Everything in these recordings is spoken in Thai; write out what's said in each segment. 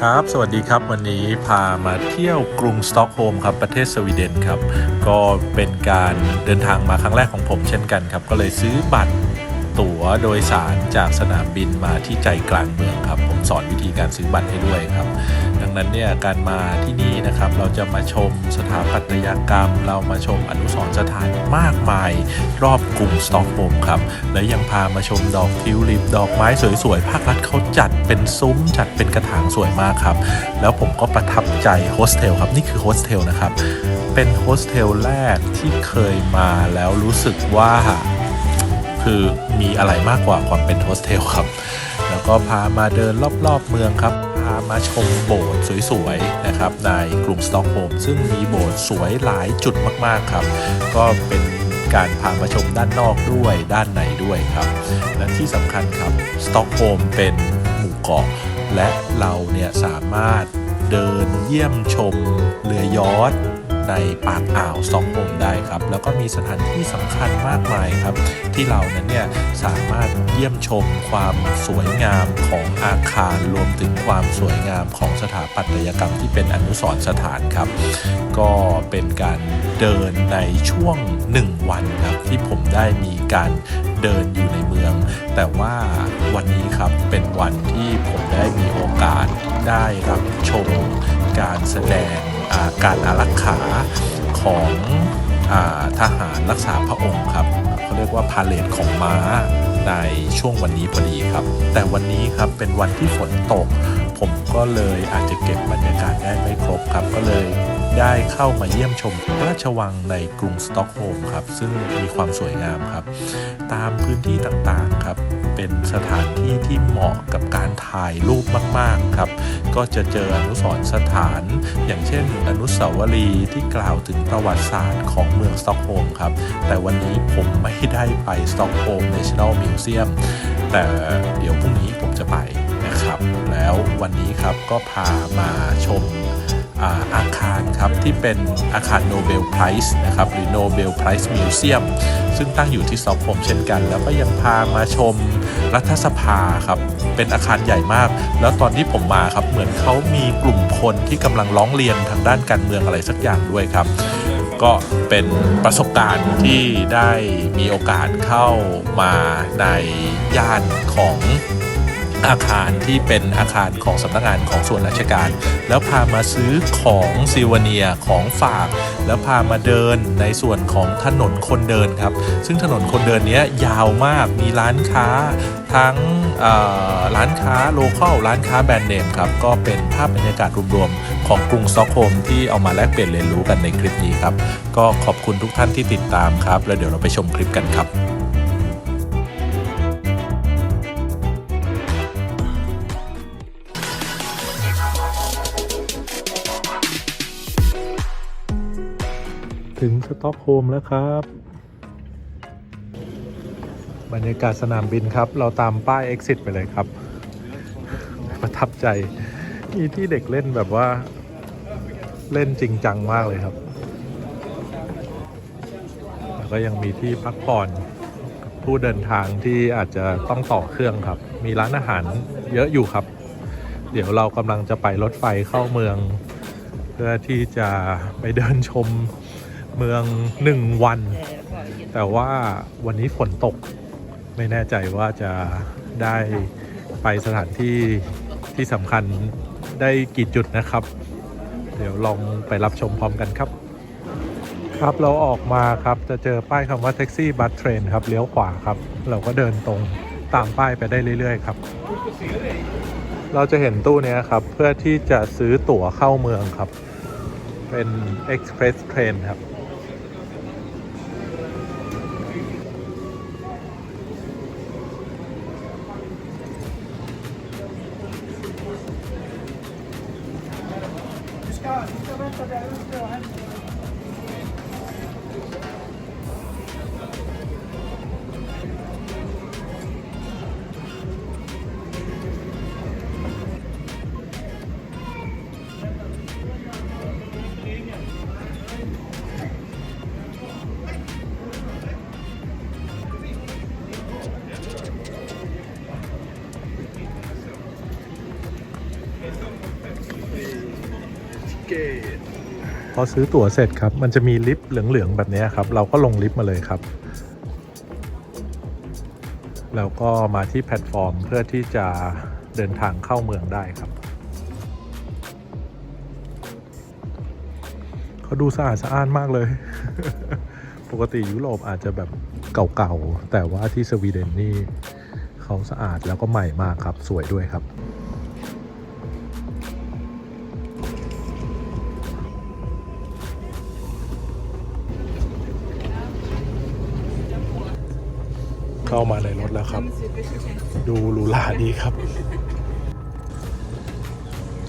ครับ สวัสดีครับ วันนี้พามาเที่ยวกรุงสต็อกโฮล์มครับ ประเทศสวีเดนครับ ก็เป็นการเดินทางมาครั้งแรกของผมเช่นกันครับ ก็เลยซื้อบัตรตั๋วโดยสารจากสนามบินมาที่ใจกลางเมืองครับ ผมสอนวิธีการซื้อบัตรให้ด้วยครับ ดังนั้นเนี่ยการมาที่นี่นะครับเราจะมาชมสถาปัตยกรรม เรามาชมอนุสรณ์สถานมากมาย รอบกรุงสต็อกโฮมครับ และยังพามาชมดอกทิวลิป ดอกไม้สวยๆ ภาครัฐเขาจัดเป็นซุ้มจัดเป็นกระถางสวยมากครับ แล้วผมก็ประทับใจโฮสเทลครับ นี่คือโฮสเทลนะครับ เป็นโฮสเทลแรกที่เคยมาแล้วรู้สึกว่าคือมีอะไรมากกว่าความเป็นโฮสเทลครับ แล้วก็พามาเดินรอบๆเมืองครับามาชมโบสถ์สวยๆนะครับในกรุงสต็อกโฮล์มซึ่งมีโบสถ์สวยหลายจุดมากๆครับ ก็เป็นการพามาชมด้านนอกด้วยด้านในด้วยครับ และที่สำคัญครับสต็อกโฮล์มเป็นหมู่เกาะ และเราเนี่ยสามารถเดินเยี่ยมชมเรือยอท ในปากอ่าวสต็อกโฮล์มได้ครับ แล้วก็มีสถานที่สำคัญมากมายครับ ที่เรานั้นเนี่ยสามารถเยี่ยมชมความสวยงามของอาคารรวมถึงความสวยงามของสถาปัตยกรรมที่เป็นอนุสรณ์สถานครับ ก็เป็นการเดินในช่วง 1 วันครับที่ผมได้มีการเดินอยู่ในเมือง แต่ว่าวันนี้ครับเป็นวันที่ผมได้มีโอกาสได้รับชมการแสดง การอารักขาของอทหารรักษาพระองค์ครับเขาเรียกว่าพาเลทของม้าในช่วงวันนี้พอดีครับ แต่วันนี้ครับเป็นวันที่ฝนตก ผมก็เลยอาจจะเก็บบรรยากาศได้ไม่ครบครับก็เลย ได้เข้ามาเยี่ยมชมพระราชวังในกรุงสต็อกโฮล์มครับ ซึ่งมีความสวยงามครับ ตามพื้นที่ต่างๆครับ เป็นสถานที่ที่เหมาะกับการถ่ายรูปมาก ๆ ครับ ก็จะเจออนุสรณ์สถาน อย่างเช่น อนุสาวรีย์ที่กล่าวถึงประวัติศาสตร์ของเมืองสต็อกโฮล์มครับ แต่วันนี้ผมไม่ได้ไปสต็อกโฮล์ม National Museum แต่เดี๋ยวพรุ่งนี้ผมจะไปนะครับ แล้ววันนี้ครับก็พามาชม อาคารครับที่เป็นอาคารโนเบลไพรส์นะครับหรือโนเบลไพรส์มิวเซียมซึ่งตั้งอยู่ที่สอกโฮล์มเช่นกัน แล้วก็ยังพามาชมรัฐสภาครับเป็นอาคารใหญ่มาก แล้วตอนที่ผมมาครับเหมือนเขามีกลุ่มคนที่กำลังร้องเรียนทางด้านการเมืองอะไรสักอย่างด้วยครับก็เป็นประสบการณ์ที่ได้มีโอกาสเข้ามาในย่านของ อาคารที่เป็นอาคารของสำนักงานของส่วนราชการ แล้วพามาซื้อของซิวเนียของฝาก แล้วพามาเดินในส่วนของถนนคนเดินครับ ซึ่งถนนคนเดินนี้ยาวมากมีร้านค้าทั้งร้านค้าโลเคอลร้านค้าแบรนด์เนมครับ ก็เป็นภาพบรรยากาศรวมๆ ของกรุงสต็อกโฮล์มที่เอามาแลกเปลี่ยนเรียนรู้กันในคลิปนี้ครับ ก็ขอบคุณทุกท่านที่ติดตามครับ แล้วเดี๋ยวเราไปชมคลิปกันครับ ถึงสต็อกโฮล์มแล้วครับ บรรยากาศสนามบินครับ เราตามป้าย Exit ไปเลยครับ ประทับใจ มีที่เด็กเล่นแบบว่า เล่นจริงจังมากเลยครับ แล้วก็ยังมีที่พักผ่อนผู้เดินทางที่อาจจะต้องต่อเครื่องครับ มีร้านอาหารเยอะอยู่ครับ เดี๋ยวเรากำลังจะไปรถไฟเข้าเมือง เพื่อที่จะไปเดินชม เมืองหนึ่งวัน แต่ว่าวันนี้ฝนตกไม่แน่ใจว่าจะได้ไปสถานที่ที่สำคัญได้กี่จุดนะครับ เดี๋ยวลองไปรับชมพร้อมกันครับ ครับเราออกมาครับจะเจอป้ายคำว่าแท็กซี่บัสเทรนครับเลี้ยวขวาครับ เราก็เดินตรงตามป้ายไปได้เรื่อย ๆ ครับ เราจะเห็นตู้นี้ครับ เพื่อที่จะซื้อตั๋วเข้าเมืองครับ เป็น Express Train ครับ طبعا. ซื้อตั๋วเสร็จครับ มันจะมีลิฟต์เหลือง ๆ แบบนี้ครับ เราก็ลงลิฟต์มาเลยครับ แล้วก็มาที่แพลตฟอร์มเพื่อที่จะเดินทางเข้าเมืองได้ครับเขาดูสะอาดสะอ้านมากเลย ปกติยุโรปอาจจะแบบเก่าๆ แต่ว่าที่สวีเดนนี่เขาสะอาดแล้วก็ใหม่มากครับ สวยด้วยครับ เข้ามาในรถแล้วครับ ดูหรูหราดีครับ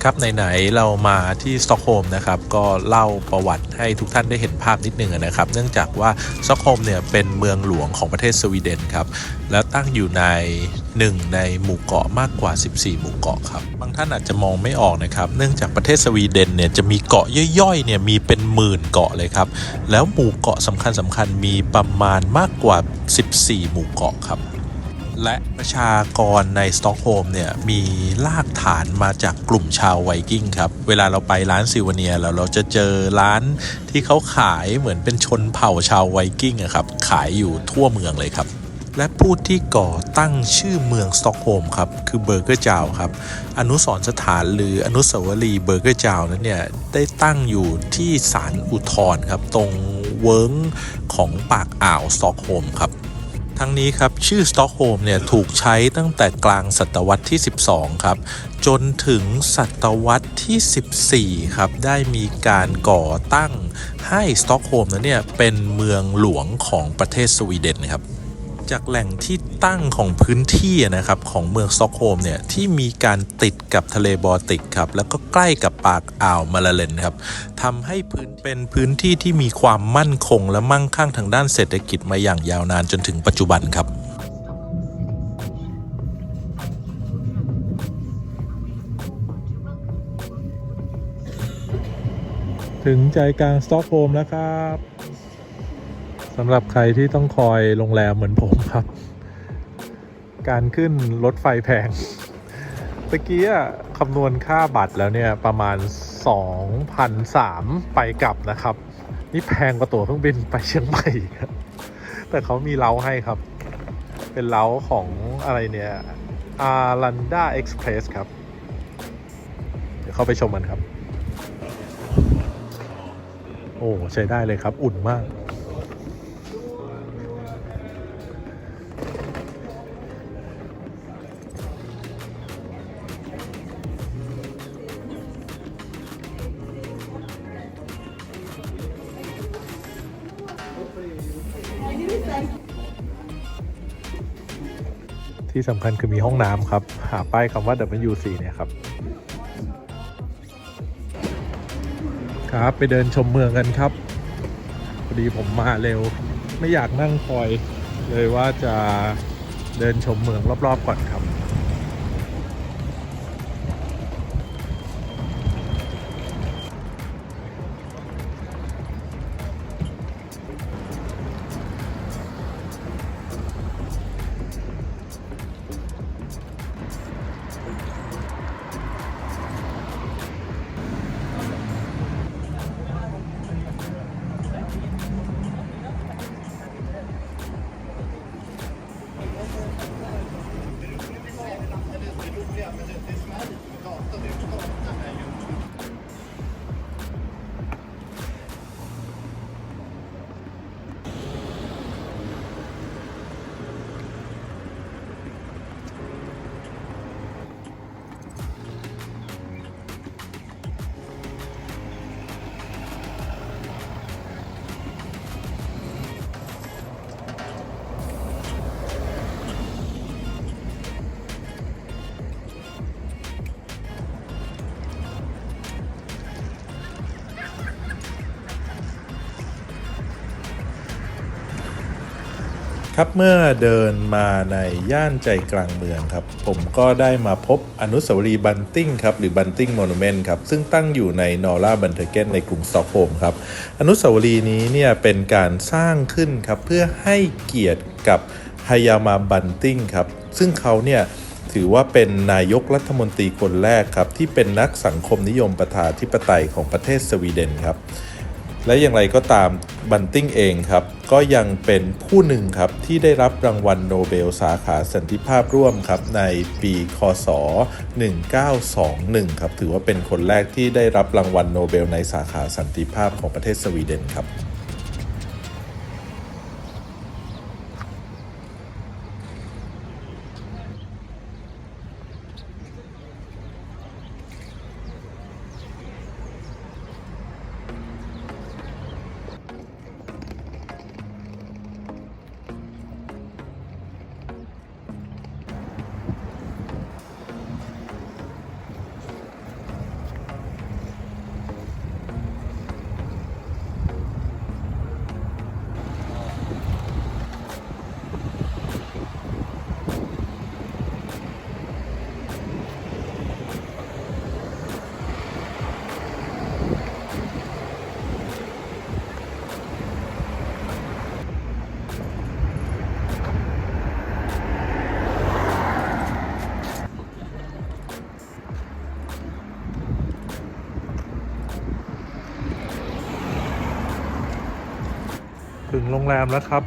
ครับไหนๆเรามาที่สต็อกโฮล์มนะครับ ก็เล่าประวัติให้ทุกท่านได้เห็นภาพนิดนึงนะครับ เนื่องจากว่าสต็อกโฮล์มเนี่ยเป็นเมืองหลวงของประเทศสวีเดนครับ แล้วตั้งอยู่ในหนึ่งในหมู่เกาะมากกว่า 14 หมู่เกาะครับ บางท่านอาจจะมองไม่ออกนะครับ เนื่องจากประเทศสวีเดนเนี่ยจะมีเกาะย่อยๆเนี่ยมีเป็น หมื่นเกาะเลยครับ แล้วหมู่เกาะสำคัญสำคัญๆมีประมาณมากกว่า 14 หมู่เกาะครับ และประชากรในสต็อกโฮล์มเนี่ยมีรากฐานมาจากกลุ่มชาวไวกิ้งครับ เวลาเราไปร้านซิวเนียแล้วเราจะเจอร้านที่เขาขายเหมือนเป็นชนเผ่าชาวไวกิ้งอะครับ ขายอยู่ทั่วเมืองเลยครับ และผู้ที่ก่อตั้งชื่อเมืองสต็อกโฮล์มครับ คือเบอร์เกอร์จาวครับ อนุสรสถานหรืออนุสาวรีย์เบอร์เกอร์จาวนั้นเนี่ย ได้ตั้งอยู่ที่ศาลอุทธร์ครับ ตรงเวิร์งของปากอ่าวสต็อกโฮล์มครับทั้งนี้ครับ ชื่อสต็อกโฮล์มเนี่ย ถูกใช้ตั้งแต่กลางศตวรรษที่ 12 ครับ จนถึงศตวรรษที่ 14 ครับ ได้มีการก่อตั้งให้สต็อกโฮล์มนั้นเนี่ย เป็นเมืองหลวงของประเทศสวีเดนครับ จากแหล่งที่ตั้งของพื้นที่นะครับของเมืองสต็อกโฮล์มเนี่ยที่มีการติดกับทะเลบอลติกครับแล้วก็ใกล้กับปากอ่าวมาลาเลนครับทำให้พื้นเป็นพื้นที่ที่มีความมั่นคง และมั่งคั่งทางด้านเศรษฐกิจมาอย่างยาวนานจนถึงปัจจุบันครับถึงใจกลางสต็อกโฮล์มแล้วครับ สำหรับใครที่ต้องคอยโรงแรมเหมือนผมครับ การขึ้นรถไฟแพงตะกี้คำนวณค่าบัตรแล้วเนี่ยประมาณ 2,003ไปกลับนะครับ นี่แพงกว่าตั๋วเครื่องบินไปเชียงใหม่ครับแต่เขามีเล้าให้ครับ เป็นเล้าของอะไรเนี่ยอารันดาเอ็กซ์เพรสครับ เดี๋ยวเข้าไปชมกันครับ โอ้ ใช้ได้เลยครับ อุ่นมาก ที่สำคัญคือมีห้องน้ำครับ หาป้ายคำว่า W4 เนี่ยครับ ครับไปเดินชมเมืองกันครับพอดีผมมาเร็ว ไม่อยากนั่งคอย เลยว่าจะเดินชมเมืองรอบๆก่อนครับ ครับเมื่อเดินมาในย่านใจกลางเมืองครับ ผมก็ได้มาพบอนุสาวรีย์บันติงครับหรือบันติงมอนูเมนต์ครับ ซึ่งตั้งอยู่ในนอร่าบันเทเกนในกรุงสต็อกโฮล์มครับ อนุสาวรีย์นี้เนี่ยเป็นการสร้างขึ้นครับ เพื่อให้เกียรติกับฮายามาบันติงครับ ซึ่งเขาเนี่ยถือว่าเป็นนายกรัฐมนตรีคนแรกครับ ที่เป็นนักสังคมนิยมประชาธิปไตยของประเทศสวีเดนครับ และอย่างไรก็ตามบันติงเองครับ ก็ยังเป็นผู้หนึ่งครับ ที่ได้รับรางวัลโนเบลสาขาสันติภาพร่วมครับ ในปีคศ 1921 ครับ ถือว่าเป็นคนแรกที่ได้รับรางวัลโนเบลในสาขาสันติภาพของประเทศสวีเดนครับ งโรงแรมแล้วครับ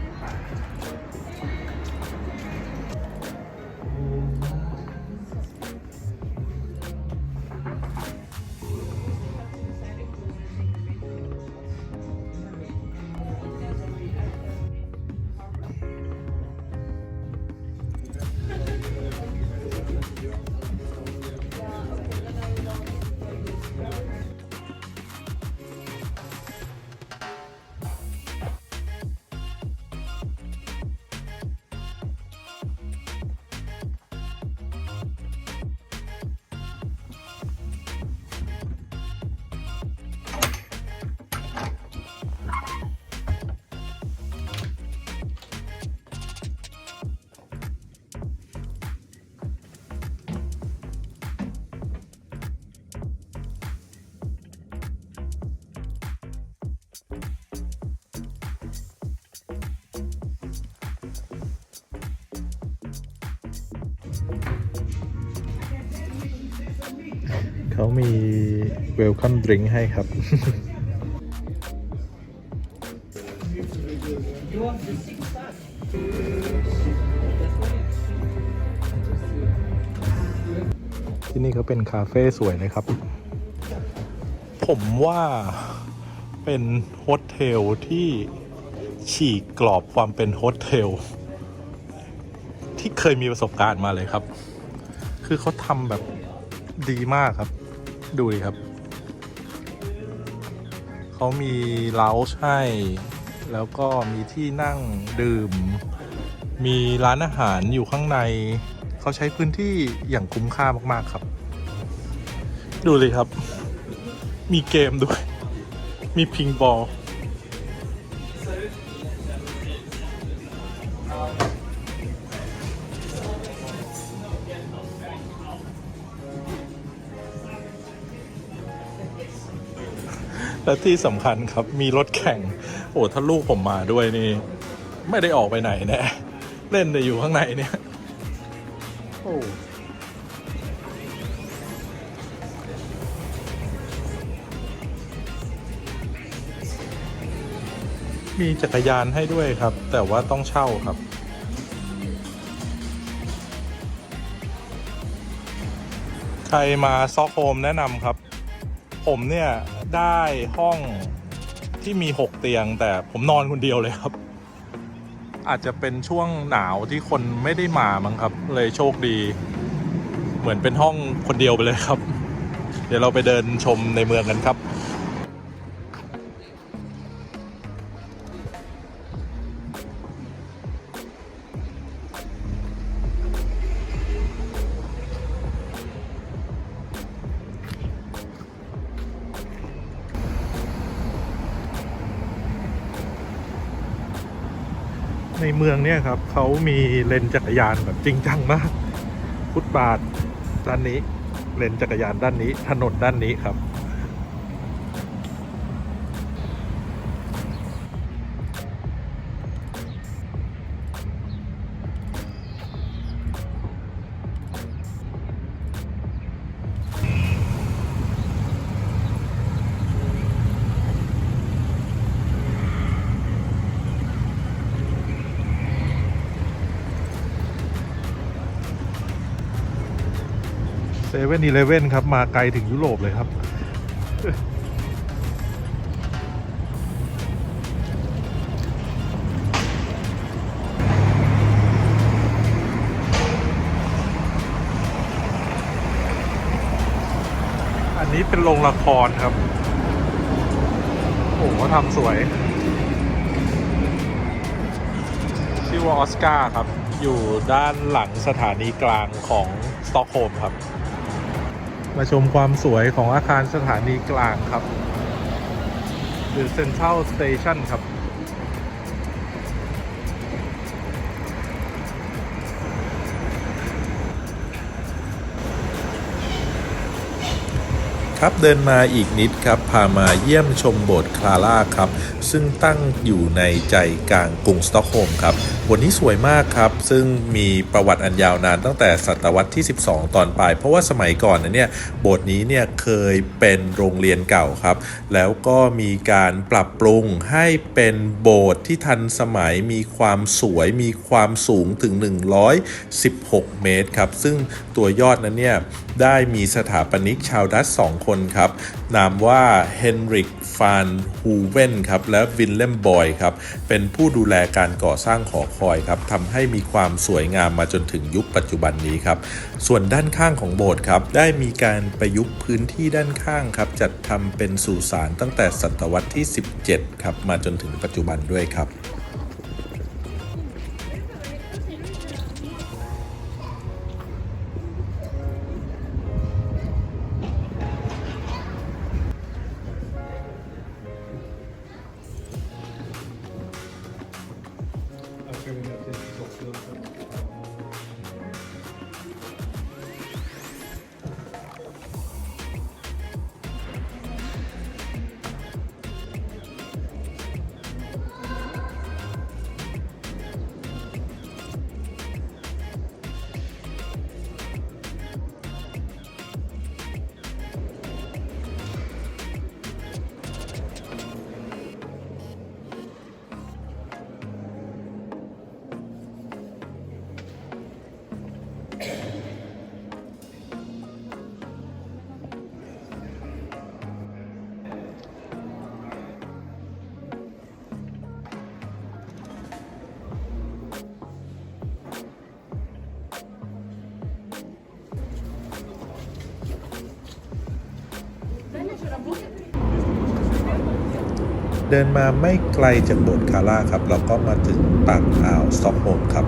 เขามีเวลคัมดริงให้ครับ ที่นี่เขาเป็นคาเฟ่สวยนะครับ ผมว่าเป็นโฮสเทลที่ฉีกกรอบความเป็นโฮสเทลที่เคยมีประสบการณ์มาเลยครับ คือเขาทำแบบดีมากครับ ดูดิครับ เขามีเลาส์ให้ แล้วก็มีที่นั่งดื่ม มีร้านอาหารอยู่ข้างใน เขาใช้พื้นที่อย่างคุ้มค่ามาก ๆ ครับ ดูเลยครับ มีเกมด้วย มีพิงบอล และที่สำคัญครับมีรถแข่ง โอ้ถ้าลูกผมมาด้วยนี่ ไม่ได้ออกไปไหนแน่เล่นแต่อยู่ข้างในเนี่ยโอ้มีจักรยานให้ด้วยครับ แต่ว่าต้องเช่าครับ ใครมาซอกโฮมแนะนำครับ ผมเนี่ย ได้ห้องที่มี 6 เตียง แต่ผมนอนคนเดียวเลยครับ อาจจะเป็นช่วงหนาวที่คนไม่ได้มามั้งครับ เลยโชคดี เหมือนเป็นห้องคนเดียวไปเลยครับ เดี๋ยวเราไปเดินชมในเมืองกันครับ มืองเนี่ยครับเขามีเลนจักรยานแบบจริงจังมาก ฟุตบาทด้านนี้ เลนจักรยานด้านนี้ ถนนด้านนี้ครับ เว่นอีเลเว่นครับ มาไกลถึงยุโรปเลยครับ อันนี้เป็นโรงละครครับ โอ้โหทำสวย ชื่อว่าออสการ์ครับ อยู่ด้านหลังสถานีกลางของสต็อกโฮล์มครับ มาชมความสวยของอาคารสถานีกลางครับ หรือ Central Station ครับ ครับเดินมาอีกนิดครับพามาเยี่ยมชมโบสถ์คลาร่าครับ ซึ่งตั้งอยู่ในใจกลางกรุงสต็อกโฮล์มครับ บสถ์นี้สวยมากครับ ซึ่งมีประวัติอันยาวนานตั้งแต่ศตวรรษที่ 12 ตอนปลาย เพราะว่าสมัยก่อนนะเนี่ยโบสถ์นี้เนี่ยเคยเป็นโรงเรียนเก่าครับ แล้วก็มีการปรับปรุงให้เป็นโบสถ์ที่ทันสมัยมีความสวยมีความสูงถึง 116 เมตรครับ ซึ่งตัวยอดนั้นเนี่ยได้มีสถาปนิกชาวดัตช์สองคนครับ นามว่าเฮนริกฟานฮูเวนครับและวินเลมบอยครับเป็นผู้ดูแลการก่อสร้างหอคอยครับทำให้มีความสวยงามมาจนถึงยุคปัจจุบันนี้ครับส่วนด้านข้างของโบสถ์ครับได้มีการประยุกต์พื้นที่ด้านข้างครับจัดทำเป็นสุสานตั้งแต่ศตวรรษที่ 17ครับมาจนถึงปัจจุบันด้วยครับ เดินมาไม่ไกลจากโบสถ์คาร่าครับ เราก็มาถึงปากอ่าวสต็อกโฮมครับ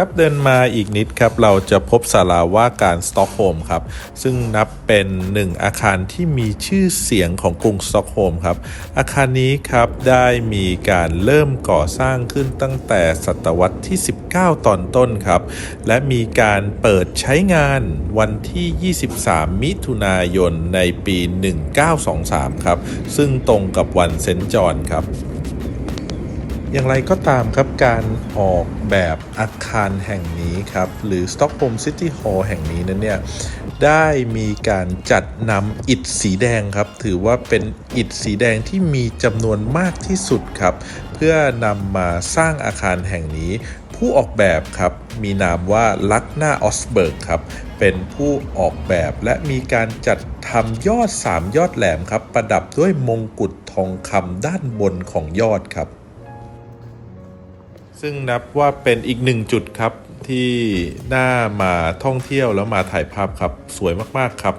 ครับเดินมาอีกนิดครับเราจะพบศาลาว่าการสต็อกโฮมครับซึ่งนับเป็นหนึ่งอาคารที่มีชื่อเสียงของกรุงสต็อกโฮมครับอาคารนี้ครับได้มีการเริ่มก่อสร้างขึ้นตั้งแต่ศตวรรษที่ 19 ตอนต้นครับและมีการเปิดใช้งานวันที่ 23 มิถุนายนในปี 1923 ครับซึ่งตรงกับวันเซนจอนครับ อย่างไรก็ตามครับการออกแบบอาคารแห่งนี้ครับ หรือ Stockholm City Hall แห่งนี้นั้นเนี่ย ได้มีการจัดนำอิฐสีแดงครับ ถือว่าเป็นอิฐสีแดงที่มีจำนวนมากที่สุดครับ เพื่อนำมาสร้างอาคารแห่งนี้ ผู้ออกแบบครับ มีนามว่าลักนาออสเบิร์กครับ เป็นผู้ออกแบบและมีการจัดทำยอด 3 ยอดแหลมครับ ประดับด้วยมงกุฎทองคำด้านบนของยอดครับ ซึ่งนับว่าเป็นอีกหนึ่งจุดครับที่น่ามาท่องเที่ยวแล้วมาถ่ายภาพครับ สวยมากๆครับ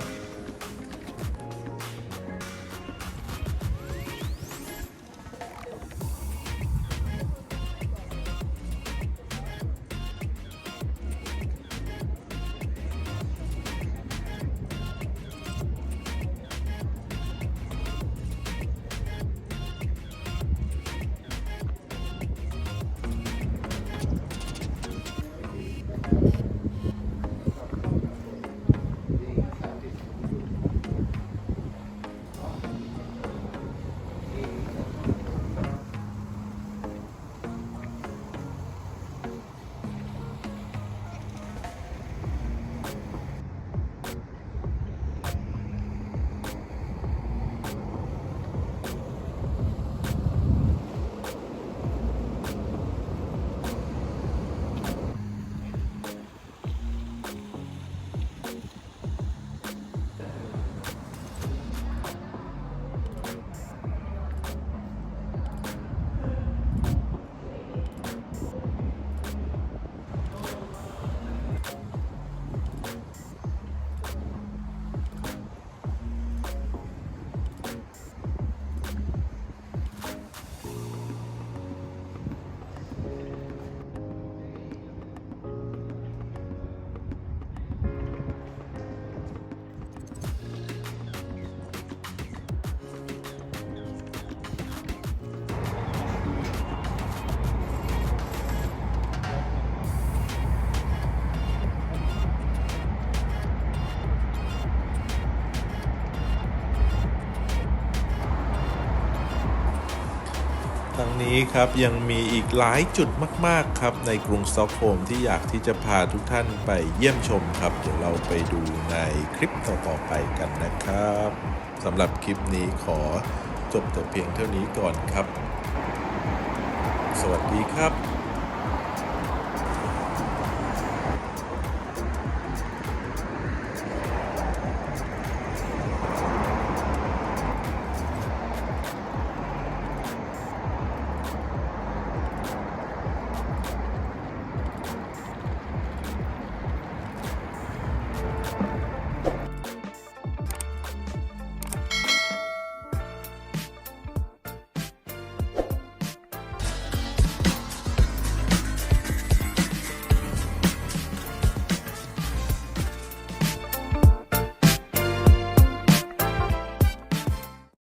นี้ครับยังมีอีกหลายจุดมาก ๆ ครับ ในกรุงสตอกโฮล์มที่อยากที่จะพาทุกท่านไปเยี่ยมชมครับ เดี๋ยวเราไปดูในคลิปต่อ ๆ ไปกันนะครับสำหรับคลิปนี้ขอจบแต่เพียงเท่านี้ก่อนครับ สวัสดีครับ